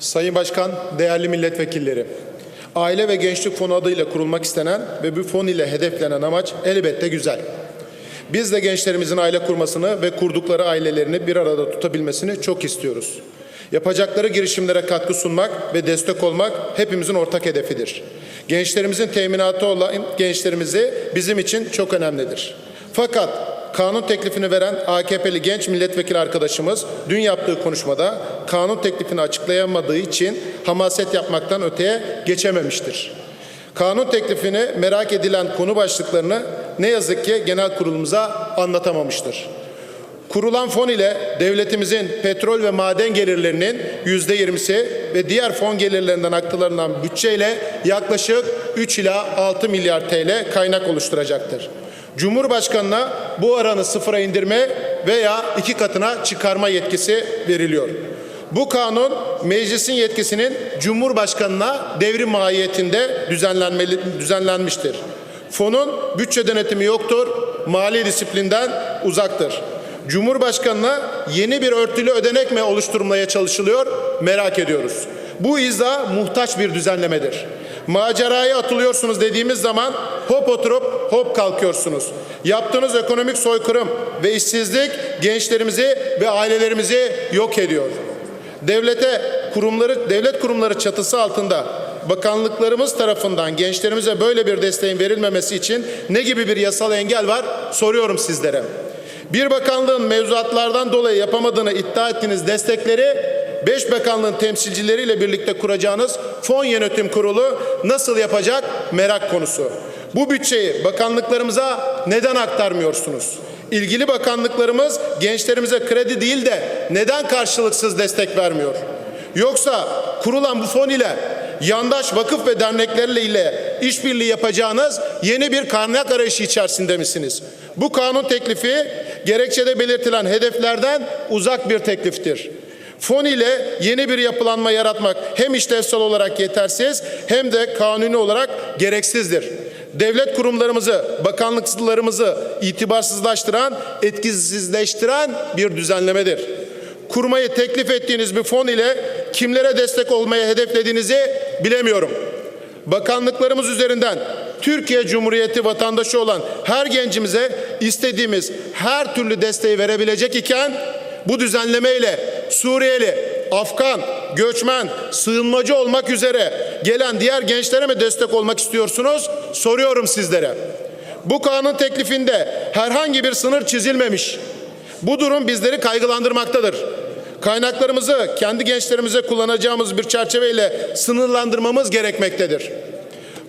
Sayın Başkan, değerli milletvekilleri. Aile ve Gençlik Fonu adıyla kurulmak istenen ve bu fon ile hedeflenen amaç elbette güzel. Biz de gençlerimizin aile kurmasını ve kurdukları ailelerini bir arada tutabilmesini çok istiyoruz. Yapacakları girişimlere katkı sunmak ve destek olmak hepimizin ortak hedefidir. Gençlerimizin teminatı olan gençlerimizi bizim için çok önemlidir. Fakat kanun teklifini veren AKP'li genç milletvekili arkadaşımız dün yaptığı konuşmada kanun teklifini açıklayamadığı için hamaset yapmaktan öteye geçememiştir. Kanun teklifini merak edilen konu başlıklarını ne yazık ki genel kurulumuza anlatamamıştır. Kurulan fon ile devletimizin petrol ve maden gelirlerinin yüzde yirmisi ve diğer fon gelirlerinden aktarılan bütçeyle yaklaşık 3 ila 6 milyar TL kaynak oluşturacaktır. Cumhurbaşkanına bu oranı sıfıra indirme veya iki katına çıkarma yetkisi veriliyor. Bu kanun meclisin yetkisinin Cumhurbaşkanına devrim mahiyetinde düzenlenmiştir. Fonun bütçe denetimi yoktur, mali disiplinden uzaktır. Cumhurbaşkanına yeni bir örtülü ödenek mi oluşturmaya çalışılıyor merak ediyoruz. Bu izah muhtaç bir düzenlemedir. Maceraya atılıyorsunuz dediğimiz zaman hop oturup hop kalkıyorsunuz. Yaptığınız ekonomik soykırım ve işsizlik gençlerimizi ve ailelerimizi yok ediyor. Devlete kurumları devlet kurumları çatısı altında bakanlıklarımız tarafından gençlerimize böyle bir desteğin verilmemesi için ne gibi bir yasal engel var soruyorum sizlere. Bir bakanlığın mevzuatlardan dolayı yapamadığını iddia ettiğiniz destekleri beş bakanlığın temsilcileriyle birlikte kuracağınız fon yönetim kurulu nasıl yapacak merak konusu. Bu bütçeyi bakanlıklarımıza neden aktarmıyorsunuz? İlgili bakanlıklarımız gençlerimize kredi değil de neden karşılıksız destek vermiyor? Yoksa kurulan bu fon ile yandaş vakıf ve derneklerle ile işbirliği yapacağınız yeni bir kaynak arayışı içerisinde misiniz? Bu kanun teklifi gerekçede belirtilen hedeflerden uzak bir tekliftir. Fon ile yeni bir yapılanma yaratmak hem işlevsel olarak yetersiz hem de kanuni olarak gereksizdir. Devlet kurumlarımızı, bakanlıklarımızı itibarsızlaştıran, etkisizleştiren bir düzenlemedir. Kurmayı teklif ettiğiniz bir fon ile kimlere destek olmaya hedeflediğinizi bilemiyorum. Bakanlıklarımız üzerinden Türkiye Cumhuriyeti vatandaşı olan her gencimize istediğimiz her türlü desteği verebilecek iken bu düzenlemeyle Suriyeli, Afgan, göçmen, sığınmacı olmak üzere gelen diğer gençlere mi destek olmak istiyorsunuz? Soruyorum sizlere. Bu kanun teklifinde herhangi bir sınır çizilmemiş. Bu durum bizleri kaygılandırmaktadır. Kaynaklarımızı kendi gençlerimize kullanacağımız bir çerçeveyle sınırlandırmamız gerekmektedir.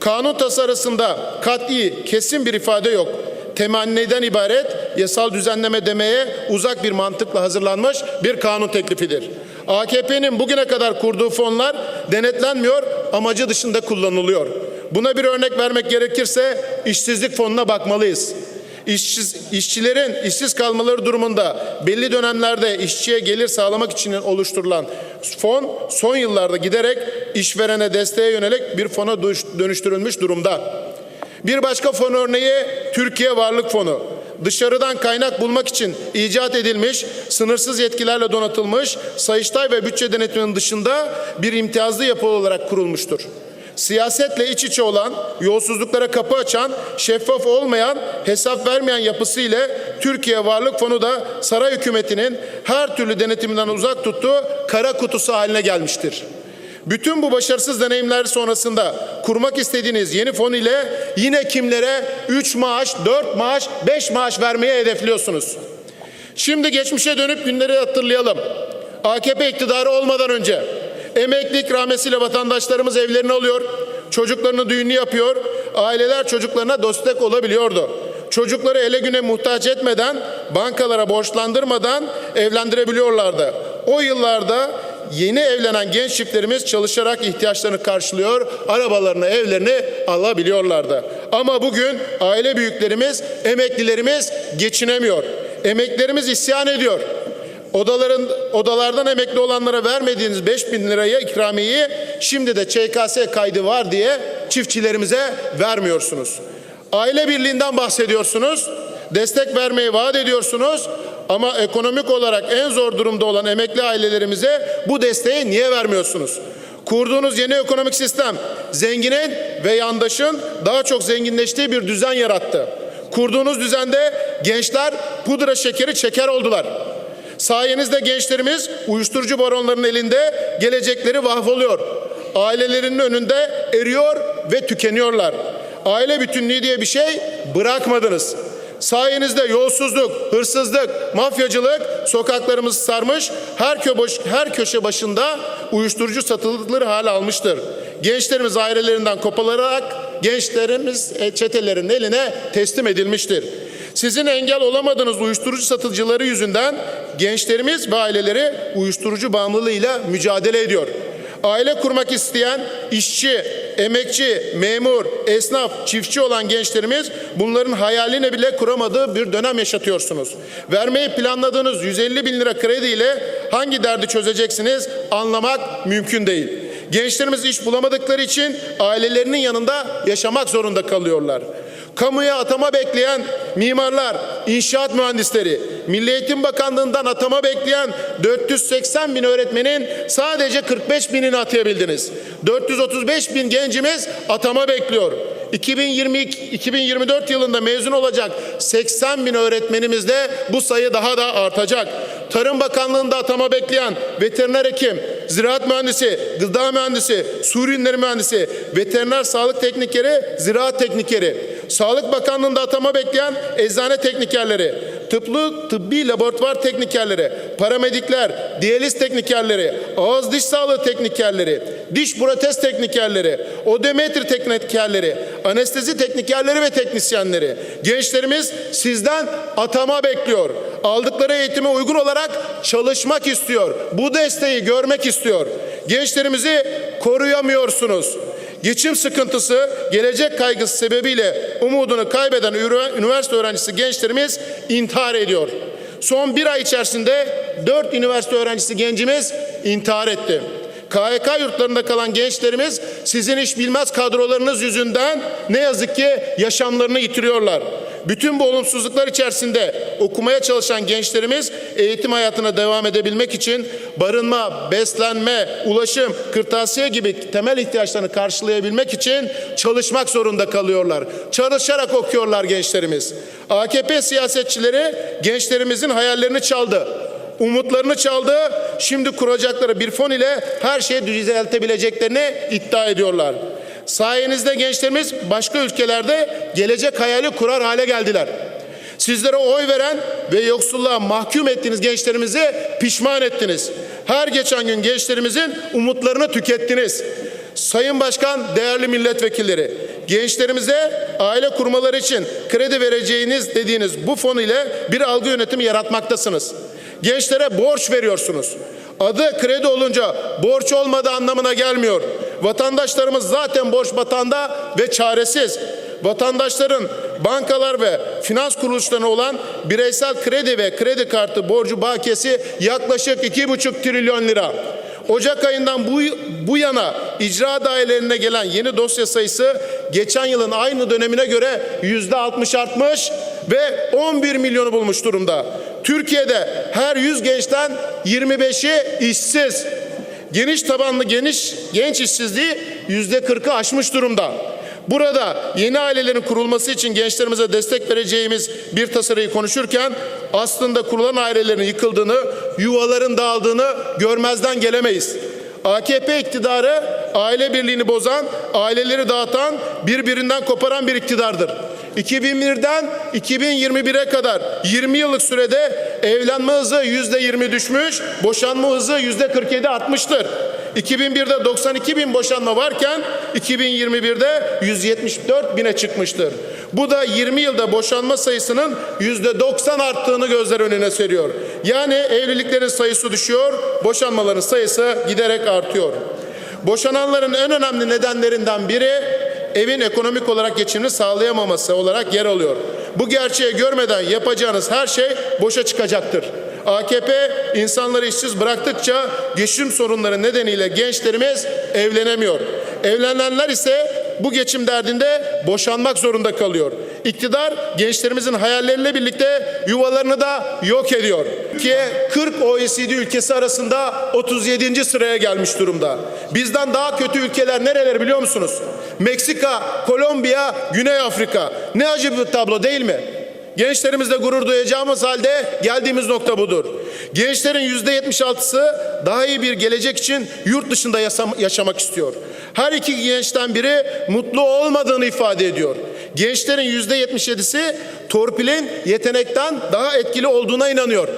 Kanun tasarısında kat'i, kesin bir ifade yok. Temenniden ibaret yasal düzenleme demeye uzak bir mantıkla hazırlanmış bir kanun teklifidir. AKP'nin bugüne kadar kurduğu fonlar denetlenmiyor, amacı dışında kullanılıyor. Buna bir örnek vermek gerekirse işsizlik fonuna bakmalıyız. İşsiz, işçilerin işsiz kalmaları durumunda belli dönemlerde işçiye gelir sağlamak için oluşturulan fon son yıllarda giderek işverene desteğe yönelik bir fona dönüştürülmüş durumda. Bir başka fon örneği Türkiye Varlık Fonu. Dışarıdan kaynak bulmak için icat edilmiş, sınırsız yetkilerle donatılmış, Sayıştay ve bütçe denetiminin dışında bir imtiyazlı yapı olarak kurulmuştur siyasetle iç içe olan, yolsuzluklara kapı açan, şeffaf olmayan, hesap vermeyen yapısı ile Türkiye Varlık Fonu da saray hükümetinin her türlü denetiminden uzak tuttuğu kara kutusu haline gelmiştir. Bütün bu başarısız deneyimler sonrasında kurmak istediğiniz yeni fon ile yine kimlere 3 maaş, 4 maaş, 5 maaş vermeye hedefliyorsunuz. Şimdi geçmişe dönüp günleri hatırlayalım. AKP iktidarı olmadan önce Emekli ikramiyesiyle vatandaşlarımız evlerini alıyor. Çocuklarını düğünü yapıyor. Aileler çocuklarına destek olabiliyordu. Çocukları ele güne muhtaç etmeden, bankalara borçlandırmadan evlendirebiliyorlardı. O yıllarda yeni evlenen genç çiftlerimiz çalışarak ihtiyaçlarını karşılıyor, arabalarını, evlerini alabiliyorlardı. Ama bugün aile büyüklerimiz, emeklilerimiz geçinemiyor. Emeklerimiz isyan ediyor. Odaların odalardan emekli olanlara vermediğiniz 5 bin liraya ikramiyeyi şimdi de ÇKS kaydı var diye çiftçilerimize vermiyorsunuz. Aile birliğinden bahsediyorsunuz. Destek vermeyi vaat ediyorsunuz Ama ekonomik olarak en zor durumda olan emekli ailelerimize bu desteği niye vermiyorsunuz? Kurduğunuz yeni ekonomik sistem zenginin ve yandaşın daha çok zenginleştiği bir düzen yarattı. Kurduğunuz düzende gençler pudra şekeri çeker oldular. Sayenizde gençlerimiz uyuşturucu baronlarının elinde gelecekleri mahvoluyor. Ailelerinin önünde eriyor ve tükeniyorlar. Aile bütünlüğü diye bir şey bırakmadınız. Sayenizde yolsuzluk, hırsızlık, mafyacılık sokaklarımızı sarmış, her, her köşe başında uyuşturucu satılır hale almıştır. Gençlerimiz ailelerinden kopalarak gençlerimiz e, çetelerin eline teslim edilmiştir. Sizin engel olamadığınız uyuşturucu satıcıları yüzünden gençlerimiz ve aileleri uyuşturucu bağımlılığıyla mücadele ediyor. Aile kurmak isteyen işçi, emekçi, memur, esnaf, çiftçi olan gençlerimiz bunların hayalini bile kuramadığı bir dönem yaşatıyorsunuz. Vermeyi planladığınız 150 bin lira krediyle hangi derdi çözeceksiniz anlamak mümkün değil. Gençlerimiz iş bulamadıkları için ailelerinin yanında yaşamak zorunda kalıyorlar. Kamuya atama bekleyen mimarlar, inşaat mühendisleri, Milli Eğitim Bakanlığı'ndan atama bekleyen 480 bin öğretmenin sadece 45 binini atayabildiniz. 435 bin gencimiz atama bekliyor. 2022, 2024 yılında mezun olacak 80 bin öğretmenimizde bu sayı daha da artacak. Tarım Bakanlığı'nda atama bekleyen veteriner hekim, ziraat mühendisi, gıda mühendisi, su ürünleri mühendisi, veteriner sağlık teknikeri, ziraat teknikeri, Sağlık Bakanlığı'nda atama bekleyen eczane teknikerleri, tıplı tıbbi laboratuvar teknikerleri, paramedikler, diyaliz teknikerleri, ağız diş sağlığı teknikerleri, diş protez teknikerleri, odometri teknikerleri, anestezi teknikerleri ve teknisyenleri. Gençlerimiz sizden atama bekliyor. Aldıkları eğitime uygun olarak çalışmak istiyor. Bu desteği görmek istiyor. Gençlerimizi koruyamıyorsunuz. Geçim sıkıntısı, gelecek kaygısı sebebiyle umudunu kaybeden üniversite öğrencisi gençlerimiz intihar ediyor. Son bir ay içerisinde dört üniversite öğrencisi gencimiz intihar etti. KHK yurtlarında kalan gençlerimiz sizin iş bilmez kadrolarınız yüzünden ne yazık ki yaşamlarını yitiriyorlar. Bütün bu olumsuzluklar içerisinde okumaya çalışan gençlerimiz eğitim hayatına devam edebilmek için barınma, beslenme, ulaşım, kırtasiye gibi temel ihtiyaçlarını karşılayabilmek için çalışmak zorunda kalıyorlar. Çalışarak okuyorlar gençlerimiz. AKP siyasetçileri gençlerimizin hayallerini çaldı umutlarını çaldı. Şimdi kuracakları bir fon ile her şeyi düzeltebileceklerini iddia ediyorlar. Sayenizde gençlerimiz başka ülkelerde gelecek hayali kurar hale geldiler. Sizlere oy veren ve yoksulluğa mahkum ettiğiniz gençlerimizi pişman ettiniz. Her geçen gün gençlerimizin umutlarını tükettiniz. Sayın Başkan, değerli milletvekilleri, gençlerimize aile kurmaları için kredi vereceğiniz dediğiniz bu fon ile bir algı yönetimi yaratmaktasınız. Gençlere borç veriyorsunuz. Adı kredi olunca borç olmadığı anlamına gelmiyor. Vatandaşlarımız zaten borç batanda ve çaresiz. Vatandaşların bankalar ve finans kuruluşlarına olan bireysel kredi ve kredi kartı borcu bakiyesi yaklaşık iki buçuk trilyon lira. Ocak ayından bu, bu yana icra dairelerine gelen yeni dosya sayısı geçen yılın aynı dönemine göre yüzde 60 artmış ve 11 milyonu bulmuş durumda. Türkiye'de her 100 gençten 25'i işsiz. Geniş tabanlı geniş genç işsizliği yüzde 40'ı aşmış durumda. Burada yeni ailelerin kurulması için gençlerimize destek vereceğimiz bir tasarıyı konuşurken aslında kurulan ailelerin yıkıldığını, yuvaların dağıldığını görmezden gelemeyiz. AKP iktidarı aile birliğini bozan, aileleri dağıtan, birbirinden koparan bir iktidardır. 2001'den 2021'e kadar 20 yıllık sürede evlenme hızı yüzde 20 düşmüş, boşanma hızı yüzde 47 artmıştır. 2001'de 92 bin boşanma varken 2021'de 174 bine çıkmıştır. Bu da 20 yılda boşanma sayısının yüzde 90 arttığını gözler önüne seriyor. Yani evliliklerin sayısı düşüyor, boşanmaların sayısı giderek artıyor. Boşananların en önemli nedenlerinden biri evin ekonomik olarak geçimini sağlayamaması olarak yer alıyor. Bu gerçeği görmeden yapacağınız her şey boşa çıkacaktır. AKP insanları işsiz bıraktıkça geçim sorunları nedeniyle gençlerimiz evlenemiyor. Evlenenler ise bu geçim derdinde boşanmak zorunda kalıyor. İktidar gençlerimizin hayalleriyle birlikte yuvalarını da yok ediyor. Türkiye 40 OECD ülkesi arasında 37. sıraya gelmiş durumda. Bizden daha kötü ülkeler nereler biliyor musunuz? Meksika, Kolombiya, Güney Afrika. Ne acı bir tablo değil mi? Gençlerimizle gurur duyacağımız halde geldiğimiz nokta budur. Gençlerin yüzde 76'sı daha iyi bir gelecek için yurt dışında yaşamak istiyor. Her iki gençten biri mutlu olmadığını ifade ediyor. Gençlerin yüzde 77'si torpilin yetenekten daha etkili olduğuna inanıyor.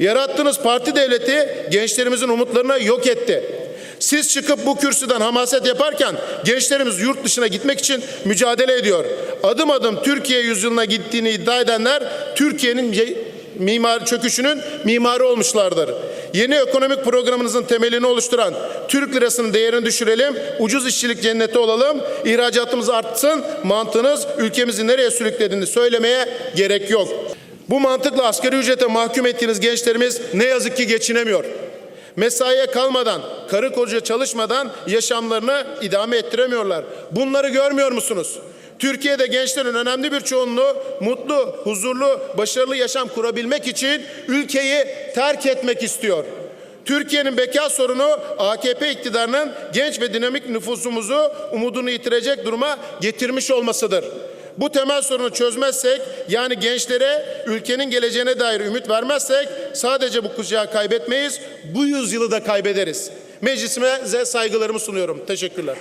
Yarattığınız parti devleti gençlerimizin umutlarını yok etti. Siz çıkıp bu kürsüden hamaset yaparken gençlerimiz yurt dışına gitmek için mücadele ediyor. Adım adım Türkiye yüzyılına gittiğini iddia edenler Türkiye'nin ye- mimar çöküşünün mimarı olmuşlardır. Yeni ekonomik programınızın temelini oluşturan Türk lirasının değerini düşürelim, ucuz işçilik cenneti olalım, ihracatımız artsın, mantığınız ülkemizi nereye sürüklediğini söylemeye gerek yok. Bu mantıkla asgari ücrete mahkum ettiğiniz gençlerimiz ne yazık ki geçinemiyor. Mesaiye kalmadan, karı koca çalışmadan yaşamlarını idame ettiremiyorlar. Bunları görmüyor musunuz? Türkiye'de gençlerin önemli bir çoğunluğu mutlu, huzurlu, başarılı yaşam kurabilmek için ülkeyi terk etmek istiyor. Türkiye'nin beka sorunu AKP iktidarının genç ve dinamik nüfusumuzu umudunu yitirecek duruma getirmiş olmasıdır. Bu temel sorunu çözmezsek yani gençlere ülkenin geleceğine dair ümit vermezsek sadece bu kuşağı kaybetmeyiz bu yüzyılı da kaybederiz. Meclisime saygılarımı sunuyorum. Teşekkürler.